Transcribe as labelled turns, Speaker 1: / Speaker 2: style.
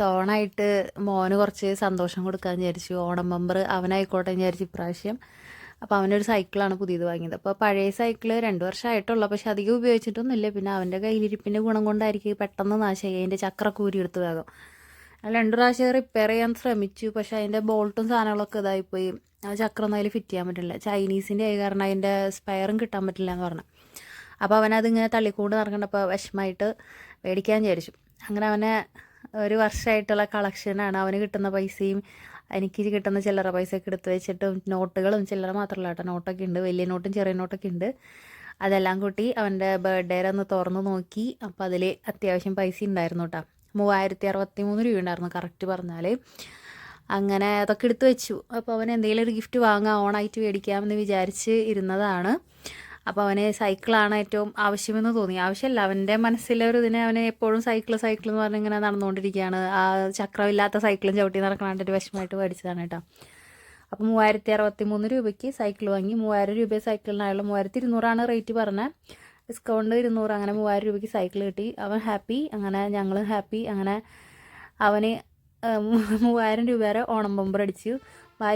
Speaker 1: ഓണായിട്ട് മോന് കുറച്ച് സന്തോഷം കൊടുക്കാൻ വിചാരിച്ചു. ഓണം മെമ്പർ അവനായിക്കോട്ടെ വിചാരിച്ചു ഇപ്രാവശ്യം. അപ്പോൾ അവനൊരു സൈക്കിളാണ് പുതിയത് വാങ്ങിയത്. അപ്പോൾ പഴയ സൈക്കിൾ രണ്ട് വർഷമായിട്ടുള്ളൂ. പക്ഷെ അധികം ഉപയോഗിച്ചിട്ടൊന്നുമില്ല. പിന്നെ അവന്റെ കയ്യിലിരിപ്പിന്റെ ഗുണം കൊണ്ടായിരിക്കും പെട്ടെന്ന് നാശമായി. അതിന്റെ ചക്രക്കൂരി എടുത്ത് വേഗം. രണ്ട് പ്രാവശ്യം റിപ്പയർ ചെയ്യാൻ ശ്രമിച്ചു. പക്ഷെ അതിന്റെ ബോൾട്ടും സാധനങ്ങളൊക്കെ ഇതായിപ്പോയി. ആ ചക്രം അതിൽ ഫിറ്റ് ചെയ്യാൻ പറ്റില്ല. ചൈനീസിന്റെ ആയി കാരണം അതിന്റെ സ്പയറും കിട്ടാൻ പറ്റില്ല എന്ന് പറഞ്ഞു. അപ്പോൾ അവനതിങ്ങനെ തള്ളിക്കൊണ്ട് നടക്കണ്ടപ്പോൾ വിഷമമായിട്ട് മേടിക്കാൻ വിചാരിച്ചു. അങ്ങനെ അവനെ ഒരു വർഷമായിട്ടുള്ള കളക്ഷനാണ്. അവന് കിട്ടുന്ന പൈസയും എനിക്ക് കിട്ടുന്ന ചില്ലറ പൈസയൊക്കെ എടുത്ത് വെച്ചിട്ടും നോട്ടുകളും ചില്ലറ മാത്രമല്ല കേട്ടോ. നോട്ടൊക്കെ ഉണ്ട്. വലിയ നോട്ടും ചെറിയ നോട്ടൊക്കെ ഉണ്ട്. അതെല്ലാം കൂട്ടി അവന്റെ ബർത്ത്ഡേയിൽ ഒന്ന് തുറന്ന് നോക്കി. അപ്പോൾ അതിൽ അത്യാവശ്യം പൈസ ഉണ്ടായിരുന്നു കേട്ടോ. മൂവായിരത്തി അറുപത്തി മൂന്ന് രൂപ ഉണ്ടായിരുന്നു കറക്റ്റ് പറഞ്ഞാൽ അങ്ങനെ അതൊക്കെ എടുത്തു വെച്ചു. അപ്പോൾ അവൻ എന്തെങ്കിലും ഒരു ഗിഫ്റ്റ് വാങ്ങാം ഓണായിട്ട് മേടിക്കാമെന്ന് വിചാരിച്ച് ഇരുന്നതാണ്. അപ്പോൾ അവന് സൈക്കിളാണ് ഏറ്റവും ആവശ്യമെന്ന് തോന്നി. ആവശ്യമല്ല അവന്റെ മനസ്സിലെ ഒരു ഇതിനെ അവന് എപ്പോഴും സൈക്കിൾ സൈക്കിൾ എന്ന് പറഞ്ഞ് ഇങ്ങനെ നടന്നുകൊണ്ടിരിക്കുകയാണ്. ആ ചക്രമില്ലാത്ത സൈക്കിളും ചവിട്ടി നടക്കണാണ്ട് ഒരു വിഷമമായിട്ട് മേടിച്ചതാണ് കേട്ടോ. അപ്പോൾ മൂവായിരത്തി അറുപത്തി മൂന്ന് രൂപയ്ക്ക് സൈക്കിൾ വാങ്ങി. മൂവായിരം രൂപ സൈക്കിളിനായുള്ള മൂവായിരത്തി ഇരുന്നൂറാണ് റേറ്റ് പറഞ്ഞത്. ഡിസ്കൗണ്ട് ഇരുന്നൂറ് അങ്ങനെ മൂവായിരം രൂപയ്ക്ക് സൈക്കിൾ കിട്ടി. അവൻ ഹാപ്പി അങ്ങനെ ഞങ്ങളും ഹാപ്പി അങ്ങനെ അവന് മൂവായിരം രൂപ വരെ ഓണം ബമ്പർ അടിച്ചു. ബൈ